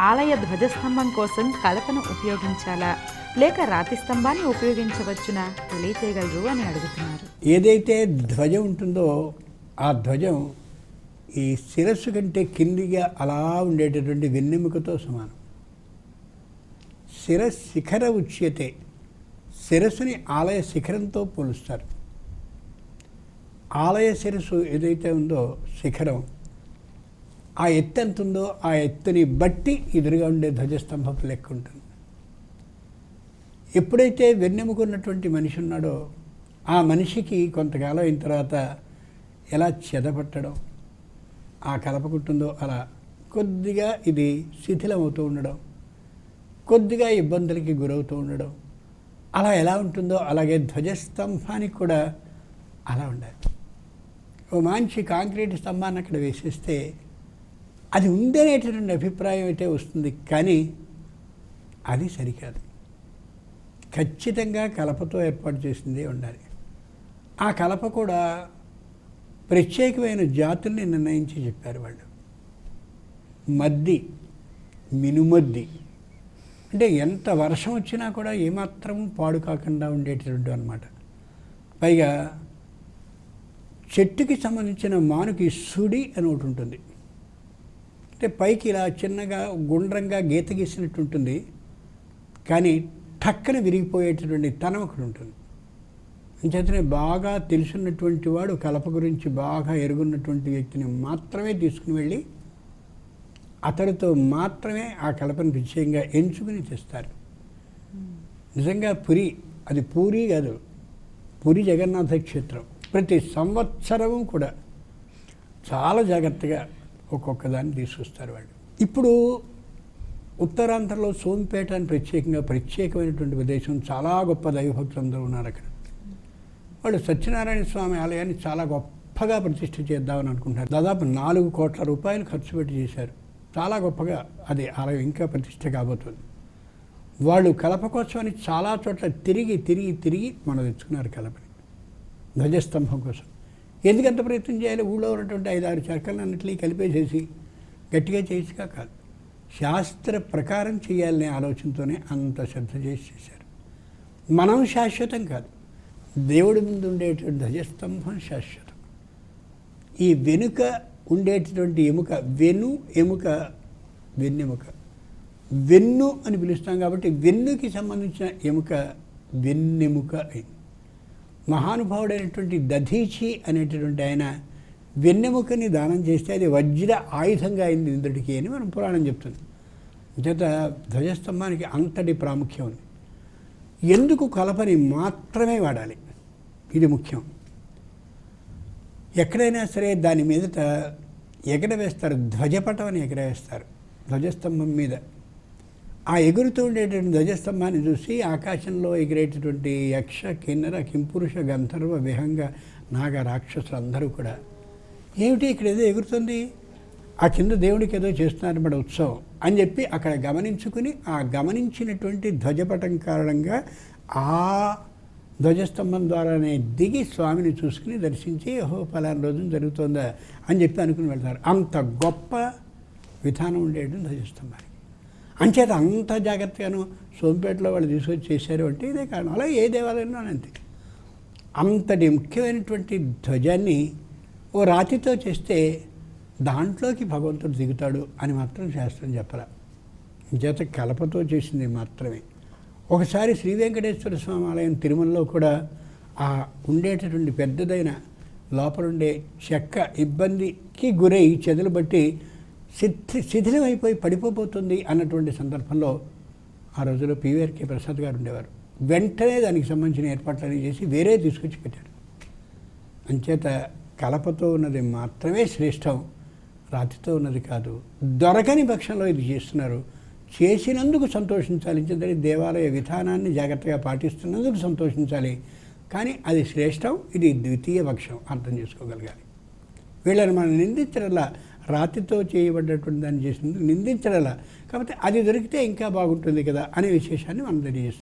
ఆలయ ధ్వజస్తంభం కోసం కలపను ఉపయోగించాలా? లేక రాతి స్తంభాన్ని ఉపయోగించవచ్చునా? తెలియచేయగలరు అని అడుగుతున్నారు. ఏదైతే ధ్వజం ఉంటుందో ఆ ధ్వజం ఈ శిరస్సు కంటే కిందిగా అలా ఉండేటటువంటి వెన్నెముకతో సమానం. శిరశిఖర ఉచ్యతే శిరస్సుని ఆలయ శిఖరంతో పోలుస్తారు. ఆలయ శిరస్సు ఏదైతే ఉందో శిఖరం ఆ ఎత్తు ఎంత ఉందో ఆ ఎత్తుని బట్టి ఎదురుగా ఉండే ధ్వజస్తంభపు లెక్క ఉంటుంది. ఎప్పుడైతే వెన్నెముకున్నటువంటి మనిషి ఉన్నాడో ఆ మనిషికి కొంతకాలం అయిన తర్వాత ఎలా చెదపట్టడం ఆ కలపకుంటుందో అలా కొద్దిగా ఇది శిథిలమవుతూ ఉండడం కొద్దిగా ఇబ్బందులకి గురవుతూ ఉండడం అలా ఎలా ఉంటుందో అలాగే ధ్వజస్తంభానికి కూడా అలా ఉండాలి. ఓ మంచి కాంక్రీట్ స్తంభాన్ని అక్కడ వేసేస్తే అది ఉందనేటటువంటి అభిప్రాయం అయితే వస్తుంది కానీ అది సరికాదు. ఖచ్చితంగా కలపతో ఏర్పాటు చేసిందే ఉండాలి. ఆ కలప కూడా ప్రత్యేకమైన జాతుల్ని నిర్ణయించి చెప్పారు వాళ్ళు. మద్ది మినుమద్ది. అంటే ఎంత వర్షం వచ్చినా కూడా ఏమాత్రం పాడు కాకుండా ఉండేటటువంటి అనమాట పైగా చెట్టుకి సంబంధించిన మానుకి సుడి అని ఒకటి ఉంటుంది. అంటే పైకి ఇలా చిన్నగా గుండ్రంగా గీత గీసినట్టు ఉంటుంది. కానీ టక్కన విరిగిపోయేటటువంటి తనం ఒకటి ఉంటుంది. అంచేతనే బాగా తెలుసున్నటువంటి వాడు కలప గురించి బాగా ఎరుగున్నటువంటి వ్యక్తిని మాత్రమే తీసుకుని వెళ్ళి అతడితో మాత్రమే ఆ కలపను విషయంగా ఎంచుకుని తెస్తారు. నిజంగా పురి అది పూరి కాదు. పురి జగన్నాథ క్షేత్రం. ప్రతి సంవత్సరము కూడా చాలా జాగ్రత్తగా ఒక్కొక్క దాన్ని తీసుకొస్తారు వాళ్ళు. ఇప్పుడు ఉత్తరాంధ్రలో సోంపేట అని ప్రత్యేకంగా ప్రత్యేకమైనటువంటి ప్రదేశం చాలా గొప్ప దైవభక్తులందరూ ఉన్నారు అక్కడ. వాళ్ళు సత్యనారాయణ స్వామి ఆలయాన్ని చాలా గొప్పగా ప్రతిష్ఠ చేద్దామని అనుకుంటున్నారు. దాదాపు నాలుగు కోట్ల రూపాయలు ఖర్చు పెట్టి చేశారు. చాలా గొప్పగా అది ఆలయం ఇంకా ప్రతిష్ట కాబోతుంది. వాళ్ళు కలప కోసమని చాలా చోట్ల తిరిగి తిరిగి తిరిగి మనం తెచ్చుకున్నారు కలపని. ధ్వజస్తంభం కోసం. ఎందుకంత ప్రయత్నం చేయాలి? ఊళ్ళో ఉన్నటువంటి ఐదు ఆరు ఐదారు అన్నింటినీ కలిపేసేసి గట్టిగా చేసిగా కాదు. శాస్త్ర ప్రకారం చేయాలనే ఆలోచనతోనే అంత శ్రద్ధ చేసి చేశారు. మనం శాశ్వతం కాదు. దేవుడి ముందు ఉండేటువంటి ధ్వజస్తంభం శాశ్వతం. ఈ వెనుక ఉండేటటువంటి ఎముక వెను ఎముక వెన్నెముక. వెన్ను అని పిలుస్తాం కాబట్టి వెన్నుకి సంబంధించిన ఎముక వెన్నెముక అయింది. మహానుభావుడైనటువంటి దధీచి అనేటటువంటి ఆయన వెన్నెముకని దానం చేస్తే అది వజ్ర ఆయుధంగా అయింది ఇంద్రుడికి అని మనం పురాణం చెప్తుంది. జత ధ్వజస్తంభానికి అంతటి ప్రాముఖ్యం ఉంది. ఎందుకు కలపని మాత్రమే వాడాలి. ఇది ముఖ్యం. ఎక్కడైనా సరే దాని మీదట ఎగరవేస్తారు. ధ్వజపటం అని ఎగరవేస్తారు. ధ్వజస్తంభం మీద. ఆ ఎగురుతూ ఉండేటువంటి ధ్వజస్తంభాన్ని చూసి ఆకాశంలో ఎగిరేటటువంటి యక్ష కిన్నర కింపురుష గంధర్వ విహంగ నాగ రాక్షసులు అందరూ కూడా. ఏమిటి ఇక్కడ ఏదో ఎగురుతుంది? ఆ కింద దేవుడికి ఏదో చేస్తున్నారు మన ఉత్సవం అని చెప్పి అక్కడ గమనించుకుని ఆ గమనించినటువంటి ధ్వజపటం కారణంగా ఆ ధ్వజస్తంభం ద్వారానే దిగి స్వామిని చూసుకుని దర్శించి ఓహో ఫలానా రోజున జరుగుతుందా అని చెప్పి అనుకుని వెళ్తారు. అంత గొప్ప విధానం ఉండేటువంటి ధ్వజస్తంభానికి. అంచేత అంత జాగ్రత్తగాను సోంపేటలో వాళ్ళు తీసుకొచ్చి చేశారు అంటే ఇదే కారణం. అలా ఏ దేవాలయంలో అంతే. అంతటి ముఖ్యమైనటువంటి ధ్వజాన్ని ఓ రాతితో చేస్తే దాంట్లోకి భగవంతుడు దిగుతాడు అని మాత్రం శాస్త్రం చెప్పరా చేత కలపతో చేసింది మాత్రమే. ఒకసారి శ్రీ వెంకటేశ్వర స్వామి ఆలయం తిరుమలలో కూడా ఆ ఉండేటటువంటి పెద్దదైన లోపలుండే చెక్క ఇబ్బందికి గురై చెదలు బట్టి శిథి శిథిలమైపోయి పడిపోబోతుంది అన్నటువంటి సందర్భంలో ఆ రోజుల్లో పీవీఆర్కే ప్రసాద్ గారు ఉండేవారు. వెంటనే దానికి సంబంధించిన ఏర్పాట్లన్నీ చేసి వేరే తీసుకొచ్చి పెట్టారు. అంచేత కలపతో ఉన్నది మాత్రమే శ్రేష్టం రాతితో ఉన్నది కాదు. దొరకని పక్షంలో ఇది చేస్తున్నారు. చేసినందుకు సంతోషించాలి. ఇంతటి దేవాలయ విధానాన్ని జాగ్రత్తగా పాటిస్తున్నందుకు సంతోషించాలి. కానీ అది శ్రేష్టం ఇది ద్వితీయ పక్షం అర్థం చేసుకోగలగాలి. వీళ్ళని మనం నిందించడలా రాతితో చేయబడ్డటువంటి దాన్ని చేసినందుకు నిందించడలా. కాబట్టి అది దొరికితే ఇంకా బాగుంటుంది కదా అనే విశేషాన్ని మనం తెలియజేస్తాం